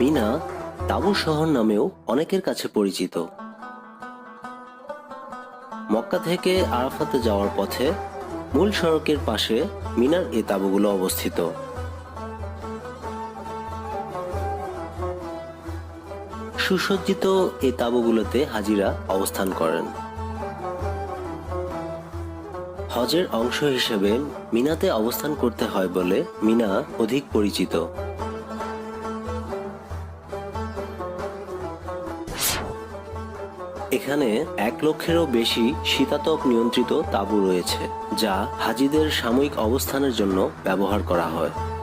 মিনা তাবু শহর নামেও অনেকের কাছে পরিচিত। মক্কা থেকে আরাফাতে যাওয়ার পথে মূল সড়কের পাশে মিনার এই তাঁবুগুলো অবস্থিত। সুসজ্জিত এই তাঁবুগুলোতে হাজিরা অবস্থান করেন। হজের অংশ হিসেবে মিনাতে অবস্থান করতে হয় বলে মিনা অধিক পরিচিত। এখানে এক লক্ষেরও বেশি শীতাতক নিয়ন্ত্রিত তাঁবু রয়েছে, যা হাজিদের সাময়িক অবস্থানের জন্য ব্যবহার করা হয়।